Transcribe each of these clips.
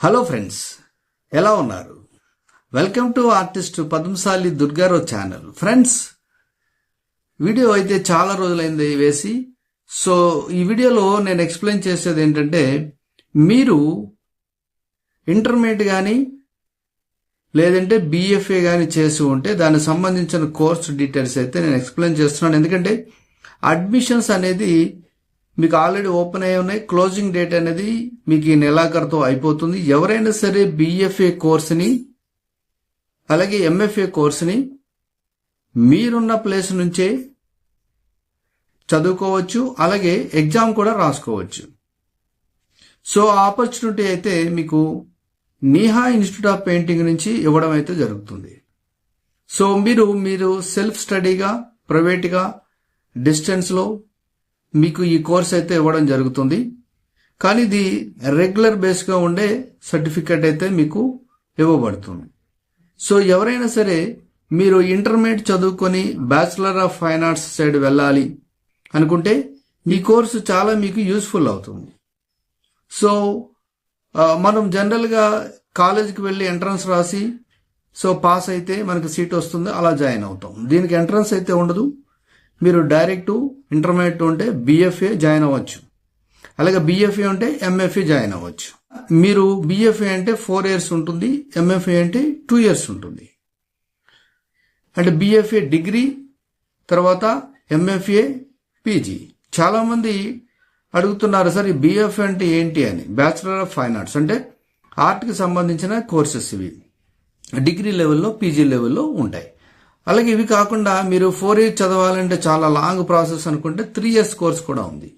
Hello friends ఎలా ఉన్నారు? Welcome to artist Padmashali Durgarao channel friends video అయితే చాలా రోజులైంది వేసి సో ఈ వీడియోలో నేను ఎక్స్ప్లెయిన్ చేసేది ఏంటంటే మీరు ఇంటర్మీడియట్ కానీ లేదంటే బీఎఫ్ఏ కానీ చేసి ఉంటే దానికి సంబంధించిన కోర్సు డీటెయిల్స్ అయితే నేను ఎక్స్ప్లెయిన్ చేస్తున్నాను. ఎందుకంటే అడ్మిషన్స్ అనేది మీకు ఆల్రెడీ ఓపెన్ అయి ఉన్నాయి. క్లోజింగ్ డేట్ అనేది మీకు ఈ నెలాఖరుతో అయిపోతుంది. ఎవరైనా సరే బిఎఫ్ఏ కోర్సుని అలాగే ఎంఎఫ్ఏ కోర్సుని మీరున్న ప్లేస్ నుంచే చదువుకోవచ్చు. అలాగే ఎగ్జామ్ కూడా రాసుకోవచ్చు. సో ఆపర్చునిటీ అయితే మీకు నీహా ఇన్స్టిట్యూట్ ఆఫ్ పెయింటింగ్ నుంచి ఇవ్వడం అయితే జరుగుతుంది. సో మీరు మీరు సెల్ఫ్ స్టడీగా ప్రైవేట్గా డిస్టెన్స్లో మీకు ఈ కోర్స్ అయితే ఇవ్వడం జరుగుతుంది. కానీ ఇది రెగ్యులర్ బేస్గా ఉండే సర్టిఫికెట్ అయితే మీకు ఇవ్వబడుతుంది. సో ఎవరైనా సరే మీరు ఇంటర్మీడియట్ చదువుకొని bachelor of fine arts side వెళ్ళాలి అనుకుంటే ఈ కోర్సు చాలా మీకు యూస్ఫుల్ అవుతుంది. సో మనం జనరల్గా కాలేజీకి వెళ్ళి ఎంట్రన్స్ రాసి సో పాస్ అయితే మనకు సీట్ వస్తుంది అలా జాయిన్ అవుతాం. దీనికి ఎంట్రన్స్ అయితే ఉండదు. మీరు డైరెక్ట్ ఇంటర్మీడియట్ ఉంటే బీఎఫ్ఏ జాయిన్ అవ్వచ్చు. అలాగే బీఎఫ్ఏ ఉంటే ఎంఎఫ్ఏ జాయిన్ అవ్వచ్చు. మీరు బీఎఫ్ఏ అంటే ఫోర్ ఇయర్స్ ఉంటుంది ఎంఎఫ్ఏ అంటే టూ ఇయర్స్ ఉంటుంది. అంటే బీఎఫ్ఏ డిగ్రీ తర్వాత ఎంఎఫ్ఏ పీజీ చాలామంది అడుగుతున్నారు సార్ ఈ బీఎఫ్ఏ అంటే ఏంటి అని? బ్యాచిలర్ ఆఫ్ ఫైన్ ఆర్ట్స్ అంటే ఆర్ట్కి సంబంధించిన కోర్సెస్ ఇవి. డిగ్రీ లెవెల్లో పీజీ లెవెల్లో ఉంటాయి. అలాగే ఇవి కాకుండా మీరు ఫోర్ ఇయర్స్ చదవాలంటే చాలా లాంగ్ ప్రాసెస్ అనుకుంటే త్రీ ఇయర్స్ కోర్స్ కూడా ఉంది.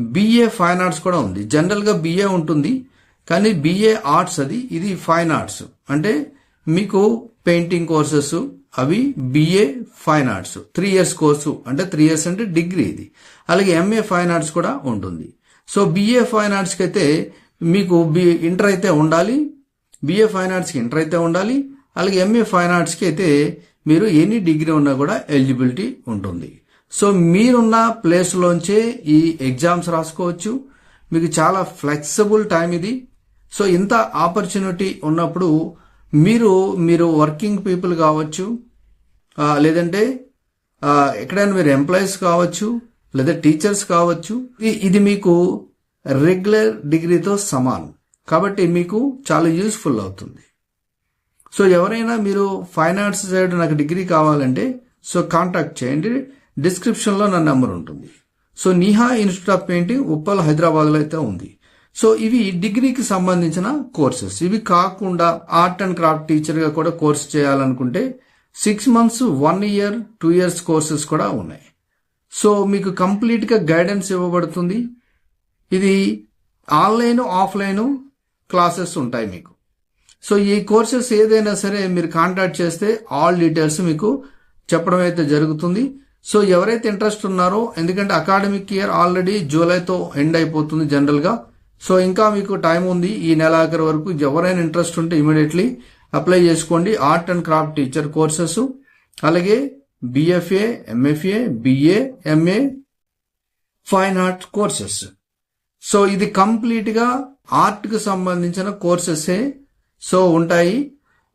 బిఏ ఫైన్ ఆర్ట్స్ కూడా ఉంది. జనరల్గా బిఏ ఉంటుంది. కానీ బిఏ ఆర్ట్స్ అది. ఇది ఫైన్ ఆర్ట్స్ అంటే మీకు పెయింటింగ్ కోర్సెస్ అవి BA fine arts three years course అంటే త్రీ ఇయర్స్ అంటే డిగ్రీ ఇది. అలాగే ఎంఏ ఫైన్ ఆర్ట్స్ కూడా ఉంటుంది. సో బిఏ ఫైన్ ఆర్ట్స్కి అయితే మీకు బి ఇంటర్ అయితే ఉండాలి. బిఏ ఫైన్ ఆర్ట్స్కి ఇంటర్ అయితే ఉండాలి. అలాగే ఎంఏ ఫైన్ ఆర్ట్స్కి అయితే మీరు ఎనీ డిగ్రీ ఉన్నా కూడా ఎలిజిబిలిటీ ఉంటుంది. సో మీరున్న ప్లేస్లోంచే ఈ ఎగ్జామ్స్ రాసుకోవచ్చు. మీకు చాలా ఫ్లెక్సిబుల్ టైం ఇది. సో ఇంత ఆపర్చునిటీ ఉన్నప్పుడు మీరు మీరు వర్కింగ్ పీపుల్ కావచ్చు లేదంటే ఎక్కడైనా మీరు ఎంప్లాయీస్ కావచ్చు లేదా టీచర్స్ కావచ్చు ఇది- ఇది మీకు రెగ్యులర్ డిగ్రీతో సమానం. కాబట్టి మీకు చాలా యూస్ఫుల్ అవుతుంది. సో ఎవరైనా మీరు ఫైన్ ఆర్ట్స్ సైడ్ నాకు డిగ్రీ కావాలంటే సో కాంటాక్ట్ చేయండి. డిస్క్రిప్షన్లో నా నెంబర్ ఉంటుంది. So Niha institute of painting Uppal హైదరాబాద్లో అయితే ఉంది. సో ఇవి డిగ్రీకి సంబంధించిన కోర్సెస్. ఇవి కాకుండా ఆర్ట్ అండ్ క్రాఫ్ట్ టీచర్గా కూడా కోర్స్ చేయాలనుకుంటే six months one year two years courses కూడా ఉన్నాయి. సో మీకు కంప్లీట్గా గైడెన్స్ ఇవ్వబడుతుంది. ఇది ఆన్లైన్ ఆఫ్లైన్ క్లాసెస్ ఉంటాయి మీకు. సో ఈ కోర్సెస్ ఏదైనా సరే మీరు కాంటాక్ట్ చేస్తే ఆల్ డీటెయిల్స్ మీకు చెప్పడం అయితే జరుగుతుంది. సో ఎవరైతే ఇంట్రెస్ట్ ఉన్నారో ఎందుకంటే అకాడమిక్ ఇయర్ ఆల్రెడీ జూలైతో ఎండ్ అయిపోతుంది జనరల్గా. సో ఇంకా మీకు టైం ఉంది ఈ నెలాఖరు వరకు. ఎవరైనా ఇంట్రెస్ట్ ఉంటే ఇమీడియట్లీ అప్లై చేసుకోండి. Art and craft teacher courses. అలాగే BFA MFA BA MA fine art courses. So ఇది కంప్లీట్గా ఆర్ట్కు సంబంధించిన కోర్సెసే. సో ఉంటాయి.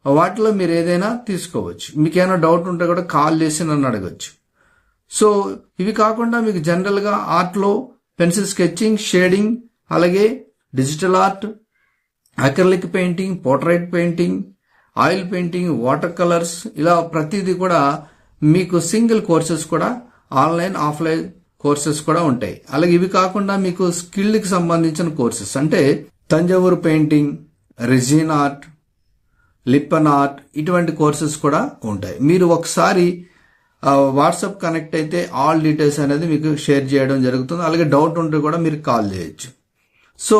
వాటిలో మీరు ఏదైనా తీసుకోవచ్చు. మీకు ఏమైనా డౌట్ ఉంటే కూడా కాల్ చేసి నన్ను అడగచ్చు. సో ఇవి కాకుండా మీకు జనరల్గా ఆర్ట్లో పెన్సిల్ స్కెచింగ్ షేడింగ్ అలాగే digital art acrylic painting portrait painting oil painting water colours ఇలా ప్రతిదీ కూడా మీకు సింగిల్ కోర్సెస్ కూడా ఆన్లైన్ ఆఫ్లైన్ కోర్సెస్ కూడా ఉంటాయి. అలాగే ఇవి కాకుండా మీకు స్కిల్కి సంబంధించిన కోర్సెస్ అంటే Thanjavur painting resin art Lippan art ఇటువంటి కోర్సెస్ కూడా ఉంటాయి. మీరు ఒకసారి వాట్సాప్ కనెక్ట్ అయితే ఆల్ డీటెయిల్స్ అనేది మీకు షేర్ చేయడం జరుగుతుంది. అలాగే డౌట్ ఉంటే కూడా మీరు కాల్ చేయొచ్చు. సో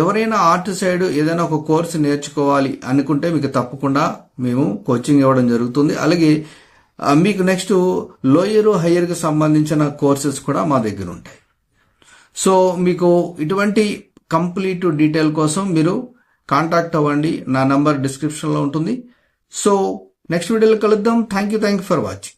ఎవరైనా ఆర్ట్ సైడ్ ఏదైనా ఒక కోర్సు నేర్చుకోవాలి అనుకుంటే మీకు తప్పకుండా మేము కోచింగ్ ఇవ్వడం జరుగుతుంది. అలాగే మీకు నెక్స్ట్ లోయర్ హయ్యర్కి సంబంధించిన కోర్సెస్ కూడా మా దగ్గర ఉంటాయి. సో మీకు ఇటువంటి కంప్లీట్ డీటెయిల్ కోసం మీరు కాంటాక్ట్ అవ్వండి. నా నంబర్ డిస్క్రిప్షన్లో ఉంటుంది. సో నెక్స్ట్ వీడియోలో కలుద్దాం. Thank you thank you for watching